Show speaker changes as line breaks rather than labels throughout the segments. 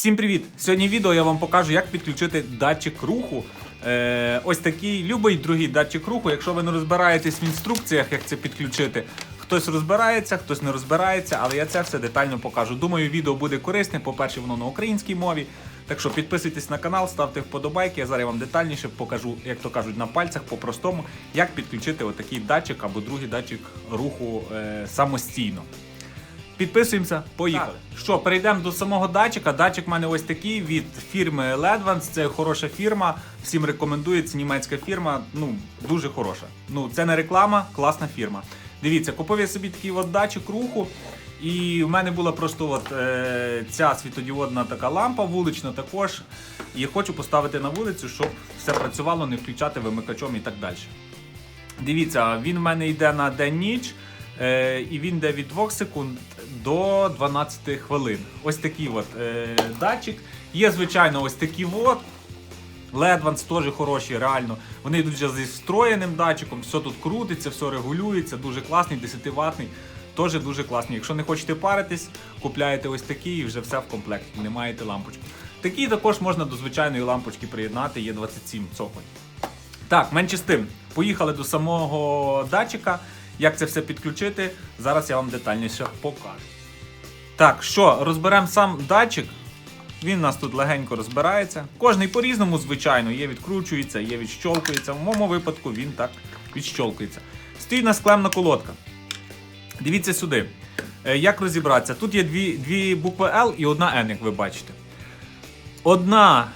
Всім привіт! Сьогодні в відео я вам покажу, як підключити датчик руху. Е, ось такий любий другий датчик руху. Якщо ви не розбираєтесь в інструкціях, як це підключити, хтось розбирається, хтось не розбирається, але я це все детально покажу. Думаю, відео буде корисне. По-перше, воно на українській мові. Так що підписуйтесь на канал, ставте вподобайки. Я зараз вам детальніше покажу, як то кажуть, на пальцях по-простому, як підключити отакий датчик або другий датчик руху е, самостійно. Підписуємося, поїхали. Що, перейдемо до самого датчика. Датчик в мене ось такий від фірми Ledvance. Це хороша фірма. Всім рекомендую, це німецька фірма. Ну, дуже хороша. Ну, це не реклама, класна фірма. Дивіться, купив я собі такий от датчик руху. І в мене була просто от, е, ця світодіодна така лампа, вулична також. І хочу поставити на вулицю, щоб все працювало, не включати вимикачом і так далі. Дивіться, він в мене йде на день-ніч, е, і він йде від 2 секунд до 12 хвилин. Ось такий от е, датчик. Є, звичайно, ось такі от. Ледванс теж хороші, реально. Вони йдуть вже зі встроєним датчиком, все тут крутиться, все регулюється, дуже класний, 10 ватний. Теж дуже класний. Якщо не хочете паритись, купляєте ось такий і вже все в комплекті, не маєте лампочку. Такий також можна до звичайної лампочки приєднати, є 27 цоколь. Так, менше з тим. Поїхали до самого датчика. Як це все підключити, зараз я вам детальніше покажу. Так, що, розберемо сам датчик. Він у нас тут легенько розбирається. Кожний по-різному, звичайно, є відкручується, є відщолкується. В моєму випадку він так відщолкується. Стоїть у нас клемна колодка. Дивіться сюди. Е, Як розібратися? Тут є дві, дві букви L і одна N, як ви бачите. Одна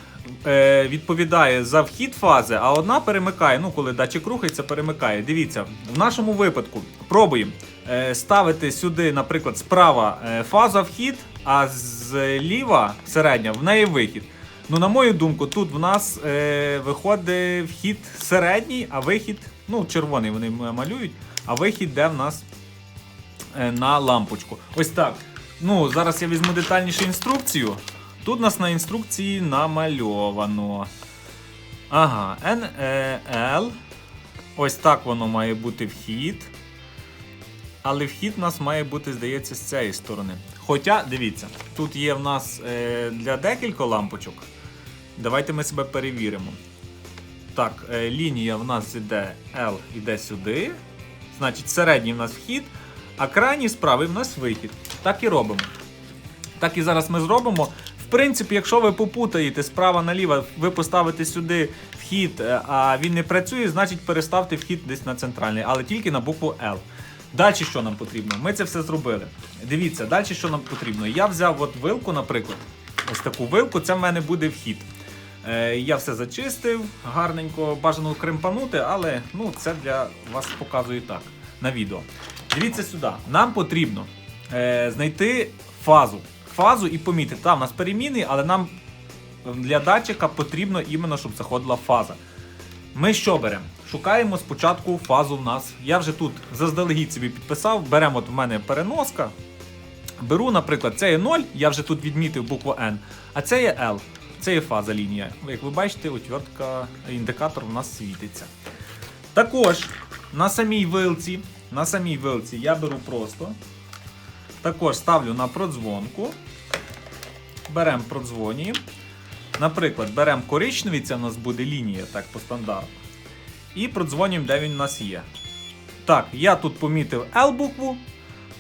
е, відповідає за вхід фази, а одна перемикає. Ну, коли датчик рухається, перемикає. Дивіться, в нашому випадку пробуємо е, ставити сюди, наприклад, справа е, фаза вхід, а зліва середня в неї вихід. Ну, на мою думку, тут в нас е, виходить вхід середній, а вихід, ну, червоний вони малюють, а вихід йде в нас е, на лампочку. Ось так. Ну, зараз я візьму детальнішу інструкцію. Тут нас на інструкції намальовано. Ага, NL. Ось так воно має бути вхід. Але вхід у нас має бути, здається, з цієї сторони. Хоча, дивіться, тут є в нас е, для декілька лампочок. Давайте ми себе перевіримо. Так, е, лінія в нас іде L іде сюди. Значить, середній в нас вхід, а крайній справий в нас вихід. Так і робимо. Так і зараз ми зробимо. Принципі, якщо ви попутаєте справа наліво, ви поставите сюди вхід, е, а він не працює, значить переставте вхід десь на центральний, але тільки на букву L. Далі що нам потрібно? Ми це все зробили. Дивіться, далі що нам потрібно. Я взяв от вилку, наприклад, ось таку вилку, це в мене буде вхід. Е, я все зачистив, гарненько бажано кремпанути, але ну, це для вас показую так на відео. Дивіться сюди. Нам потрібно е, знайти фазу. Фазу і помітити. Там у нас переміни, але нам для датчика потрібно іменно, щоб заходила фаза. Ми що беремо? Шукаємо спочатку фазу в нас. Я вже тут заздалегідь собі підписав. Беремо от в мене переноска. Беру, наприклад, це є 0, я вже тут відмітив букву N, а це є L. Це є фаза лінія. Як ви бачите, отвертка, індикатор у нас світиться. Також на самій вилці, на самій вилці я беру просто. Також ставлю на продзвонку. Беремо продзвонюємо. Наприклад, беремо коричневий, це в нас буде лінія, так по стандарту. І продзвонюємо, де він у нас є. Так, я тут помітив L букву,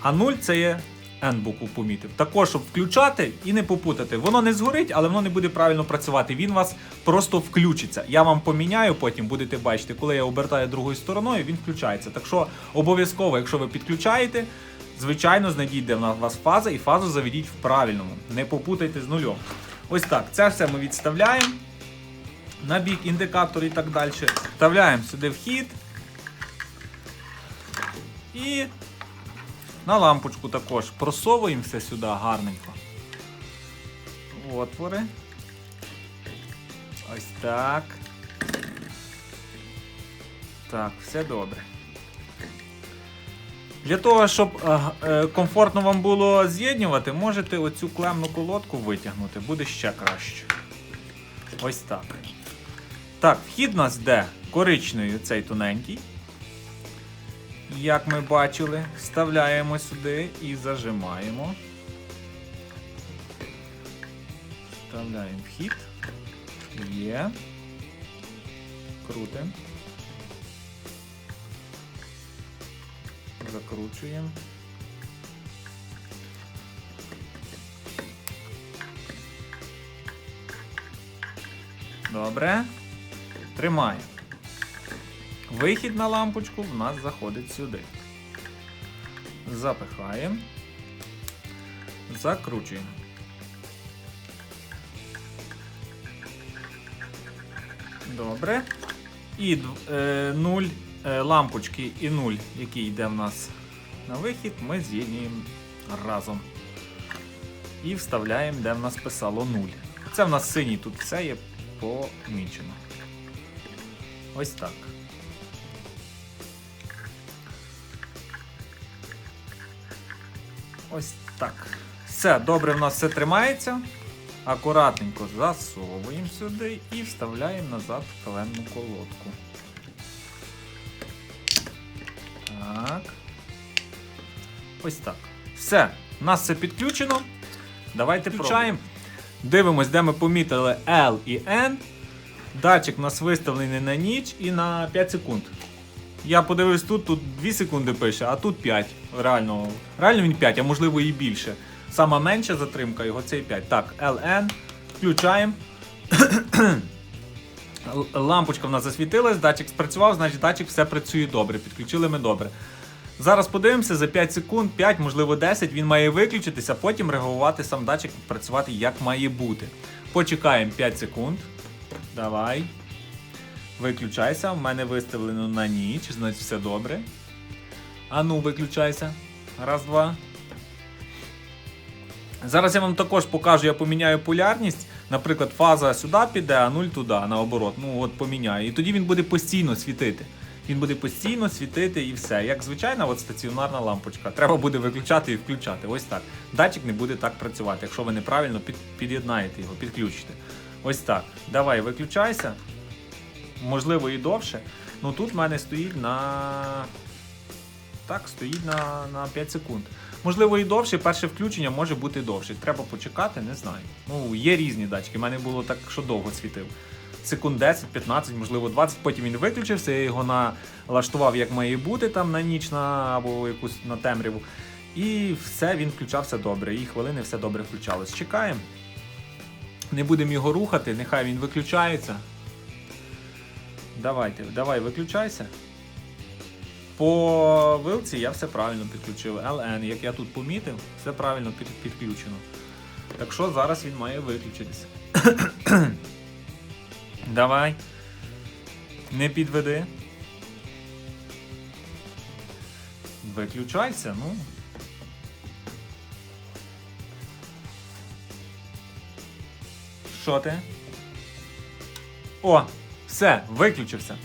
а 0 це є N букву помітив. Також, щоб включати і не попутати. Воно не згорить, але воно не буде правильно працювати. Він у вас просто включиться. Я вам поміняю, потім будете бачити, коли я обертаю другою стороною, він включається. Так що обов'язково, якщо ви підключаєте, звичайно, знайдіть, де в вас фаза, і фазу заведіть в правильному. Не попутайте з нульом. Ось так. Це все ми відставляємо. На бік індикатор і так далі. Вставляємо сюди вхід. І на лампочку також просовуємо все сюди гарненько. Отвори. Ось так. Так, все добре. Для того, щоб е, е, комфортно вам було з'єднувати, можете оцю клемну колодку витягнути, буде ще краще. Ось так. Так, вхід у нас де коричневий цей тоненький. Як ми бачили, вставляємо сюди і зажимаємо. Вставляємо вхід. Є. Крутим. Закручуємо. Добре. Тримаємо. Вихід на лампочку в нас заходить сюди. Запихаємо. Закручуємо. Добре. І 0 лампочки і 0, який йде в нас на вихід, ми з'єднуємо разом. І вставляємо, де в нас писало 0. Це в нас синій, тут все є помічено. Ось так. Ось так. Все, добре, в нас все тримається. Акуратненько засовуємо сюди і вставляємо назад в каленну колодку. Так. Ось так. Все. У нас все підключено. Давайте включаємо. Дивимось, де ми помітили L і N. Датчик у нас виставлений на ніч і на 5 секунд. Я подивився тут, тут 2 секунди пише, а тут 5. Реально, реально він 5, а можливо і більше. Сама менша затримка його це і 5. Так, LN. Включаємо. Лампочка в нас засвітилась, датчик спрацював, значить датчик все працює добре. Підключили ми добре. Зараз подивимося, за 5 секунд, 5, можливо 10, він має виключитися, потім реагувати сам датчик, працювати як має бути. Почекаємо 5 секунд. Давай. Виключайся. В мене виставлено на ніч, значить все добре. А ну, виключайся. Раз, два. Зараз я вам також покажу, я поміняю полярність. Наприклад, фаза сюди піде, а 0 туди, наоборот. Ну от поміняю. І тоді він буде постійно світити. Він буде постійно світити і все. Як звичайна от стаціонарна лампочка. Треба буде виключати і включати. Ось так. Датчик не буде так працювати, якщо ви неправильно під, під'єднаєте його, підключите. Ось так. Давай, виключайся. Можливо, і довше. Ну тут в мене стоїть на. Так, стоїть на, на 5 секунд. Можливо, і довше, перше включення може бути довше. Треба почекати, не знаю. Ну, є різні датчики. У мене було так, що довго світив. Секунд 10, 15, можливо, 20, потім він виключився, я його налаштував, як має бути, там на ніч на, або якусь на темряву. І все, він включався добре. І хвилини все добре включалось. Чекаємо. Не будемо його рухати, нехай він виключається. Давайте, давай, виключайся. По вилці я все правильно підключив. LN, як я тут помітив, все правильно під, підключено. Так що зараз він має виключитися. Давай. Не підведи. Виключайся, ну. Що ти? О, все, виключився.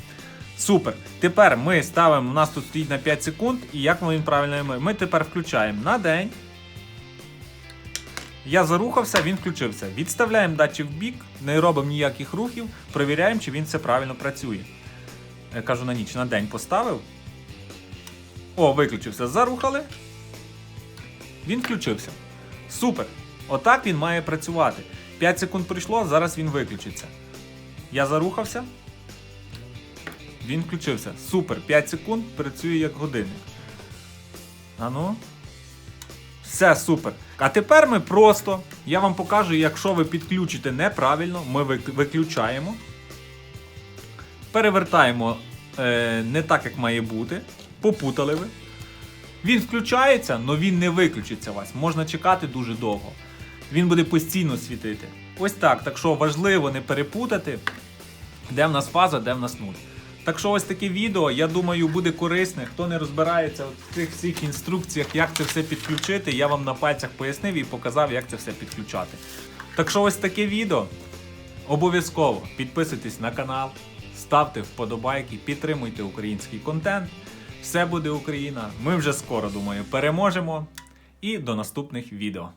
Супер. Тепер ми ставимо, у нас тут стоїть на 5 секунд, і як ми він правильно ми? Ми тепер включаємо на день. Я зарухався, він включився. Відставляємо датчик в бік, не робимо ніяких рухів, перевіряємо, чи він все правильно працює. Я кажу на ніч, на день поставив. О, виключився. Зарухали. Він включився. Супер. Отак він має працювати. 5 секунд пройшло, зараз він виключиться. Я зарухався. Він включився. Супер. 5 секунд працює як годинник. А ну. Все супер. А тепер ми просто, я вам покажу, якщо ви підключите неправильно, ми виключаємо. Перевертаємо е, не так, як має бути. Попутали ви. Він включається, але він не виключиться у вас. Можна чекати дуже довго. Він буде постійно світити. Ось так. Так що важливо не перепутати, де в нас фаза, де в нас нуль. Так що ось таке відео, я думаю, буде корисне. Хто не розбирається в цих всіх інструкціях, як це все підключити, я вам на пальцях пояснив і показав, як це все підключати. Так що ось таке відео. Обов'язково підписуйтесь на канал, ставте вподобайки, підтримуйте український контент. Все буде Україна. Ми вже скоро думаю переможемо. І до наступних відео.